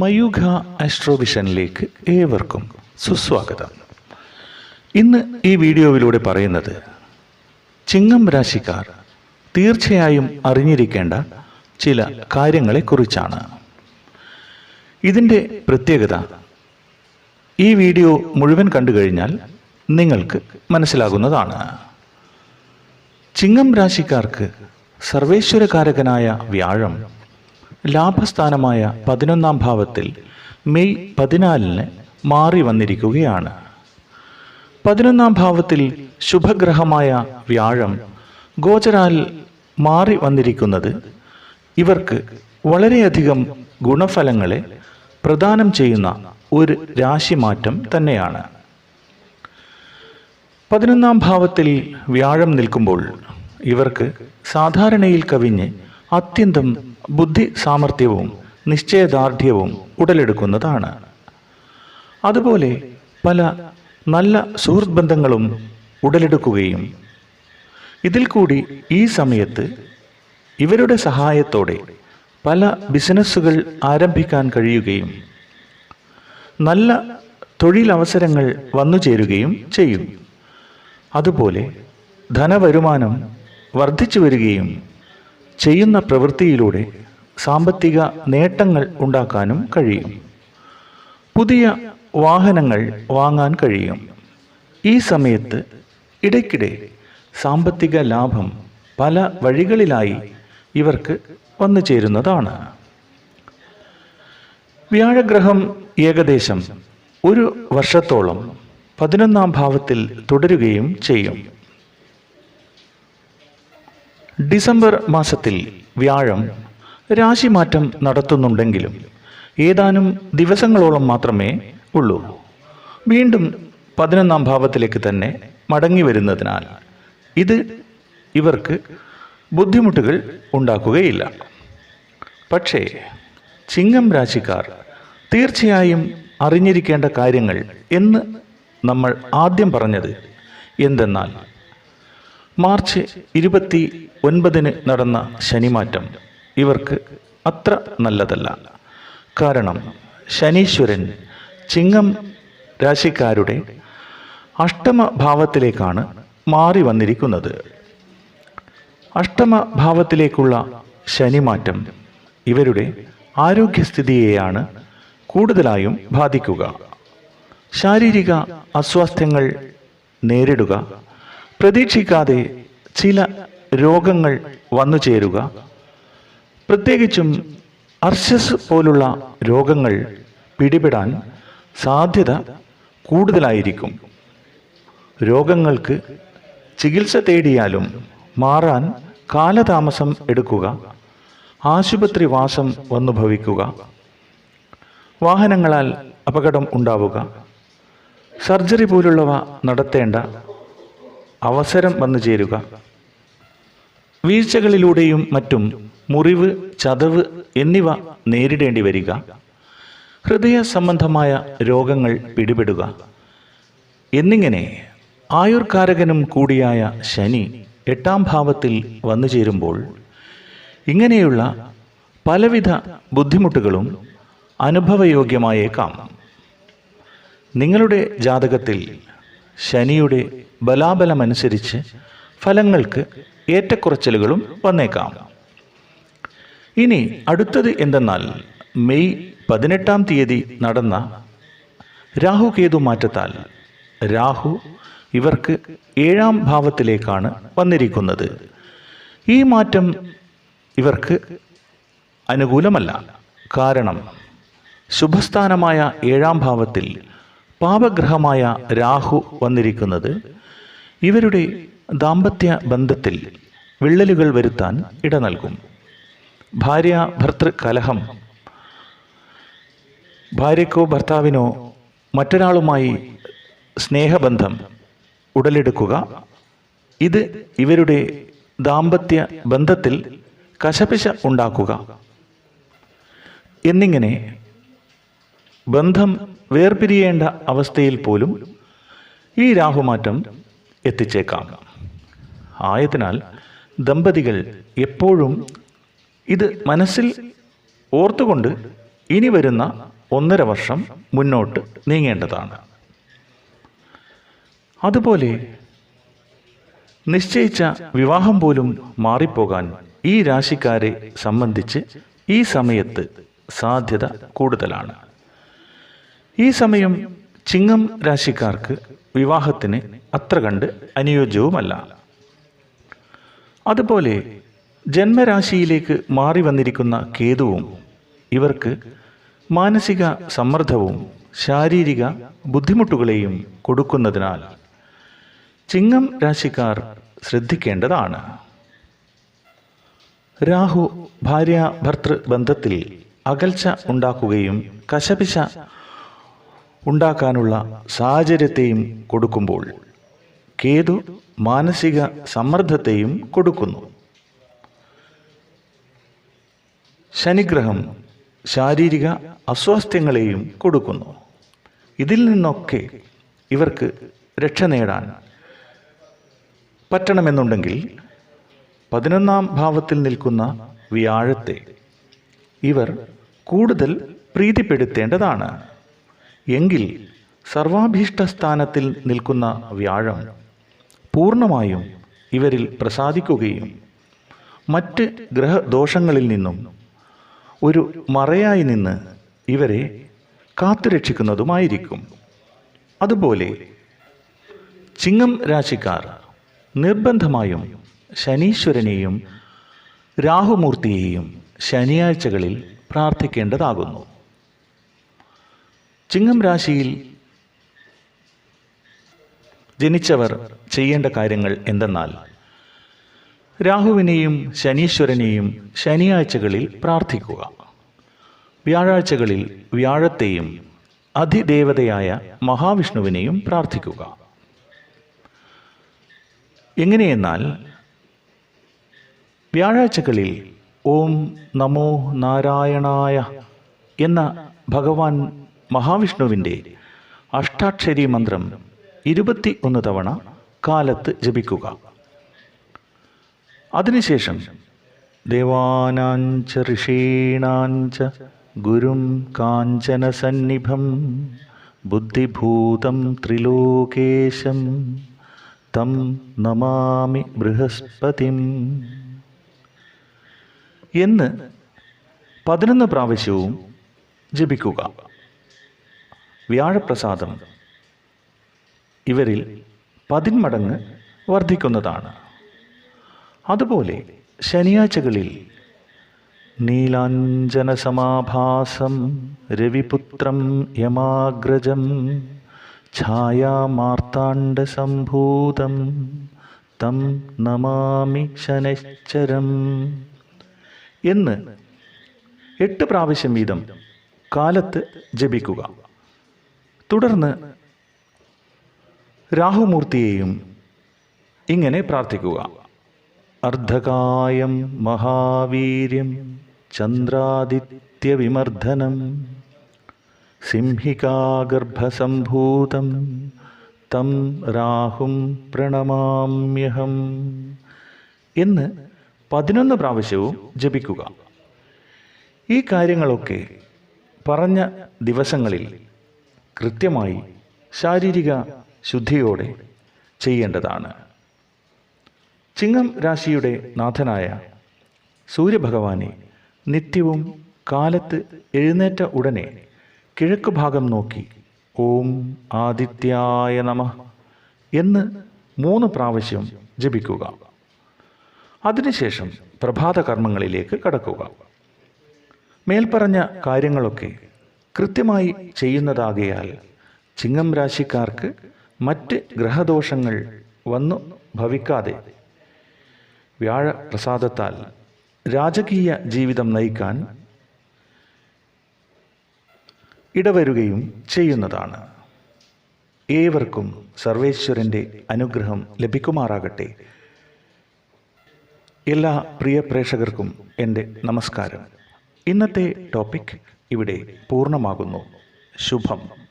മയൂഖ ആസ്ട്രോവിഷനിലേക്ക് ഏവർക്കും സുസ്വാഗതം. ഇന്ന് ഈ വീഡിയോയിലൂടെ പറയുന്നത് ചിങ്ങം രാശിക്കാർ തീർച്ചയായും അറിഞ്ഞിരിക്കേണ്ട ചില കാര്യങ്ങളെക്കുറിച്ചാണ്. ഇതിന്റെ പ്രത്യേകത ഈ വീഡിയോ മുഴുവൻ കണ്ടു കഴിഞ്ഞാൽ നിങ്ങൾക്ക് മനസ്സിലാകുന്നതാണ്. ചിങ്ങം രാശിക്കാർക്ക് സർവേശ്വരകാരകനായ വ്യാഴം ലാഭസ്ഥാനമായ പതിനൊന്നാം ഭാവത്തിൽ മെയ് പതിനാലിന് മാറി വന്നിരിക്കുകയാണ്. പതിനൊന്നാം ഭാവത്തിൽ ശുഭഗ്രഹമായ വ്യാഴം ഗോചരാൽ മാറി വന്നിരിക്കുന്നത് ഇവർക്ക് വളരെയധികം ഗുണഫലങ്ങളെ പ്രദാനം ചെയ്യുന്ന ഒരു രാശിമാറ്റം തന്നെയാണ്. പതിനൊന്നാം ഭാവത്തിൽ വ്യാഴം നിൽക്കുമ്പോൾ ഇവർക്ക് സാധാരണയിൽ കവിഞ്ഞ് അത്യന്തം ബുദ്ധി സാമർഥ്യവും നിശ്ചയദാർഢ്യവും ഉടലെടുക്കുന്നതാണ്. അതുപോലെ പല നല്ല സുഹൃത്ത് ബന്ധങ്ങളും ഉടലെടുക്കുകയും ഇതിൽ കൂടി ഈ സമയത്ത് ഇവരുടെ സഹായത്തോടെ പല ബിസിനസ്സുകൾ ആരംഭിക്കാൻ കഴിയുകയും നല്ല തൊഴിലവസരങ്ങൾ വന്നു ചേരുകയും ചെയ്യും. അതുപോലെ ധനവരുമാനം വർദ്ധിച്ചു വരികയും ചെയ്യുന്ന പ്രവൃത്തിയിലൂടെ സാമ്പത്തിക നേട്ടങ്ങൾ ഉണ്ടാക്കാനും കഴിയും. പുതിയ വാഹനങ്ങൾ വാങ്ങാൻ കഴിയും. ഈ സമയത്ത് ഇടയ്ക്കിടെ സാമ്പത്തിക ലാഭം പല വഴികളിലായി ഇവർക്ക് വന്നു ചേരുന്നതാണ്. വ്യാഴഗ്രഹം ഏകദേശം ഒരു വർഷത്തോളം പതിനൊന്നാം ഭാവത്തിൽ തുടരുകയും ചെയ്യും. ഡിസംബർ മാസത്തിൽ വ്യാഴം രാശിമാറ്റം നടത്തുന്നുണ്ടെങ്കിലും ഏതാനും ദിവസങ്ങളോളം മാത്രമേ ഉള്ളൂ. വീണ്ടും പതിനൊന്നാം ഭാവത്തിലേക്ക് തന്നെ മടങ്ങി വരുന്നതിനാൽ ഇത് ഇവർക്ക് ബുദ്ധിമുട്ടുകൾ ഉണ്ടാക്കുകയില്ല. പക്ഷേ ചിങ്ങം രാശിക്കാർ തീർച്ചയായും അറിഞ്ഞിരിക്കേണ്ട കാര്യങ്ങൾ എന്ന് നമ്മൾ ആദ്യം പറഞ്ഞത് എന്തെന്നാൽ മാർച്ച് ഇരുപത്തി ഒൻപതിന് നടന്ന ശനിമാറ്റം ഇവർക്ക് അത്ര നല്ലതല്ല. കാരണം ശനീശ്വരൻ ചിങ്ങം രാശിക്കാരുടെ അഷ്ടമ ഭാവത്തിലേക്കാണ് മാറി വന്നിരിക്കുന്നത്. അഷ്ടമ ഭാവത്തിലേക്കുള്ള ശനിമാറ്റം ഇവരുടെ ആരോഗ്യസ്ഥിതിയെയാണ് കൂടുതലായും ബാധിക്കുക. ശാരീരിക അസ്വാസ്ഥ്യങ്ങൾ നേരിടുക പ്രതീക്ഷിക്കാതെ ചില രോഗങ്ങൾ വന്നു ചേരുക. പ്രത്യേകിച്ചും അർശസ് പോലുള്ള രോഗങ്ങൾ പിടിപെടാൻ സാധ്യത കൂടുതലായിരിക്കും. രോഗങ്ങൾക്ക് ചികിത്സ തേടിയാലും മാറാൻ കാലതാമസം എടുക്കുക. ആശുപത്രി വാസം വന്നു ഭവിക്കുക. വാഹനങ്ങളാൽ അപകടം ഉണ്ടാവുക. സർജറി പോലുള്ളവ നടത്തേണ്ട അവസരം വന്നു ചേരുക. വീഴ്ചകളിലൂടെയും മറ്റും മുറിവ് ചതവ് എന്നിവ നേരിടേണ്ടി വരിക. ഹൃദയ സംബന്ധമായ രോഗങ്ങൾ പിടിപെടുക. എന്നിങ്ങനെ ആയുർകാരകനും കൂടിയായ ശനി എട്ടാം ഭാവത്തിൽ വന്നു ചേരുമ്പോൾ ഇങ്ങനെയുള്ള പലവിധ ബുദ്ധിമുട്ടുകളും അനുഭവയോഗ്യമായേക്കാം. നിങ്ങളുടെ ജാതകത്തിൽ ശനിയുടെ ബലാബലമനുസരിച്ച് ഫലങ്ങൾക്ക് ഏറ്റക്കുറച്ചിലുകളും വന്നേക്കാം. ഇനി അടുത്തത് എന്തെന്നാൽ മെയ് പതിനെട്ടാം തീയതി നടന്ന രാഹുകേതു മാറ്റത്താൽ രാഹു ഇവർക്ക് ഏഴാം ഭാവത്തിലേക്കാണ് വന്നിരിക്കുന്നത്. ഈ മാറ്റം ഇവർക്ക് അനുകൂലമല്ല. കാരണം ശുഭസ്ഥാനമായ ഏഴാം ഭാവത്തിൽ പാപഗ്രഹമായ രാഹു വന്നിരിക്കുന്നത് ഇവരുടെ ദാമ്പത്യ ബന്ധത്തിൽ വിള്ളലുകൾ വരുത്താൻ ഇട നൽകും. ഭാര്യ ഭർത്തൃ കലഹം ഭാര്യക്കോ ഭർത്താവിനോ മറ്റൊരാളുമായി സ്നേഹബന്ധം ഉടലെടുക്കുക ഇത് ഇവരുടെ ദാമ്പത്യ ബന്ധത്തിൽ കശപിശ ഉണ്ടാക്കുക എന്നിങ്ങനെ ബന്ധം വേർപിരിയേണ്ട അവസ്ഥയിൽ പോലും ഈ രാഹുമാറ്റം എത്തിച്ചേക്കാം. ആയതിനാൽ ദമ്പതികൾ എപ്പോഴും ഇത് മനസ്സിൽ ഓർത്തുകൊണ്ട് ഇനി വരുന്ന ഒന്നര വർഷം മുന്നോട്ട് നീങ്ങേണ്ടതാണ്. അതുപോലെ നിശ്ചയിച്ച വിവാഹം പോലും മാറിപ്പോകാൻ ഈ രാശിക്കാരെ സംബന്ധിച്ച് ഈ സമയത്ത് സാധ്യത കൂടുതലാണ്. ഈ സമയം ചിങ്ങം രാശിക്കാർക്ക് വിവാഹത്തിന് അത്ര കണ്ട് അനുയോജ്യവുമല്ല. അതുപോലെ ജന്മരാശിയിലേക്ക് മാറി വന്നിരിക്കുന്ന കേതുവും ഇവർക്ക് മാനസിക സമ്മർദ്ദവും ശാരീരിക ബുദ്ധിമുട്ടുകളെയും കൊടുക്കുന്നതിനാൽ ചിങ്ങം രാശിക്കാർ ശ്രദ്ധിക്കേണ്ടതാണ്. രാഹു ഭാര്യ ഭർത്തൃ ബന്ധത്തിൽ അകൽച്ച ഉണ്ടാക്കുകയും കശപിശ ഉണ്ടാക്കാനുള്ള സാഹചര്യത്തെയും കൊടുക്കുമ്പോൾ കേതു മാനസിക സമ്മർദ്ദത്തെയും കൊടുക്കുന്നു. ശനിഗ്രഹം ശാരീരിക അസ്വാസ്ഥ്യങ്ങളെയും കൊടുക്കുന്നു. ഇതിൽ നിന്നൊക്കെ ഇവർക്ക് രക്ഷ നേടാൻ പറ്റണമെന്നുണ്ടെങ്കിൽ പതിനൊന്നാം ഭാവത്തിൽ നിൽക്കുന്ന വ്യാഴത്തെ ഇവർ കൂടുതൽ പ്രീതിപ്പെടുത്തേണ്ടതാണ്. എങ്കിൽ സർവാഭീഷ്ട സ്ഥാനത്തിൽ നിൽക്കുന്ന വ്യാഴം പൂർണമായും ഇവരിൽ പ്രസാദിക്കുകയും മറ്റ് ഗ്രഹദോഷങ്ങളിൽ നിന്നും ഒരു മറയായി നിന്ന് ഇവരെ കാത്തുരക്ഷിക്കുന്നതുമായിരിക്കും. അതുപോലെ ചിങ്ങം രാശിക്കാർ നിർബന്ധമായും ശനീശ്വരനെയും രാഹുമൂർത്തിയെയും ശനിയാഴ്ചകളിൽ പ്രാർത്ഥിക്കേണ്ടതാകുന്നു. ചിങ്ങം രാശിയിൽ ജനിച്ചവർ ചെയ്യേണ്ട കാര്യങ്ങൾ എന്തെന്നാൽ രാഹുവിനെയും ശനീശ്വരനെയും ശനിയാഴ്ചകളിൽ പ്രാർത്ഥിക്കുക. വ്യാഴാഴ്ചകളിൽ വ്യാഴത്തെയും അധിദേവതയായ മഹാവിഷ്ണുവിനെയും പ്രാർത്ഥിക്കുക. എങ്ങനെയെന്നാൽ വ്യാഴാഴ്ചകളിൽ ഓം നമോ നാരായണായ എന്ന ഭഗവാൻ മഹാവിഷ്ണുവിന്റെ അഷ്ടാക്ഷരി മന്ത്രം ഇരുപത്തി ഒന്ന് തവണ കാലത്ത് ജപിക്കുക. അതിനുശേഷം ദേവാനാഞ്ച ഋഷീണാഞ്ച ഗുരും കാഞ്ചനസന്നിഭം ബുദ്ധിഭൂതം ത്രിലോകേശം തം നമാമി ബൃഹസ്പതിം എന്ന് പതിനൊന്ന് പ്രാവശ്യവും ജപിക്കുക. വ്യാഴപ്രസാദം. ഇവരിൽ പതിന്മടങ്ങ് വർദ്ധിക്കുന്നതാണ്. അതുപോലെ ശനിയാഴ്ചകളിൽ നീലാഞ്ജനസമാഭാസം രവിപുത്രം യമാഗ്രജം ഛായാമാർത്താണ്ഡസംഭൂതം തം നമാമി ശനശ്ചരം എന്ന് എട്ട് പ്രാവശ്യം വീതം കാലത്ത് ജപിക്കുക. തുടർന്ന് രാഹുമൂർത്തിയെയും ഇങ്ങനെ പ്രാർത്ഥിക്കുക. അർദ്ധകായം മഹാവീര്യം ചന്ദ്രാദിത്യവിമർദ്ദനം സിംഹികാഗർഭസംഭൂതം തം രാഹും പ്രണമാമ്യഹം എന്ന് പതിനൊന്ന് പ്രാവശ്യവും ജപിക്കുക. ഈ കാര്യങ്ങളൊക്കെ പറഞ്ഞ ദിവസങ്ങളിൽ കൃത്യമായി ശാരീരിക ശുദ്ധിയോടെ ചെയ്യേണ്ടതാണ്. ചിങ്ങം രാശിയുടെ നാഥനായ സൂര്യഭഗവാനെ നിത്യവും കാലത്ത് എഴുന്നേറ്റ ഉടനെ കിഴക്ക് ഭാഗം നോക്കി ഓം ആദിത്യായ നമ എന്ന് മൂന്ന് പ്രാവശ്യം ജപിക്കുക. അതിനുശേഷം പ്രഭാത കർമ്മങ്ങളിലേക്ക് കടക്കുക. മേൽപ്പറഞ്ഞ കാര്യങ്ങളൊക്കെ കൃത്യമായി ചെയ്യുന്നതാകയാൽ ചിങ്ങം രാശിക്കാർക്ക് മറ്റ് ഗ്രഹദോഷങ്ങൾ വന്നു ഭവിക്കാതെ വ്യാഴ പ്രസാദത്താൽ രാജകീയ ജീവിതം നയിക്കാൻ ഇടവരുകയും ചെയ്യുന്നതാണ്. ഏവർക്കും സർവേശ്വരന്റെ അനുഗ്രഹം ലഭിക്കുമാറാകട്ടെ. എല്ലാ പ്രിയ പ്രേക്ഷകർക്കും എന്റെ നമസ്കാരം. ഇന്നത്തെ ടോപ്പിക് ഇവിടെ പൂർണമാകുന്നു. ശുഭം.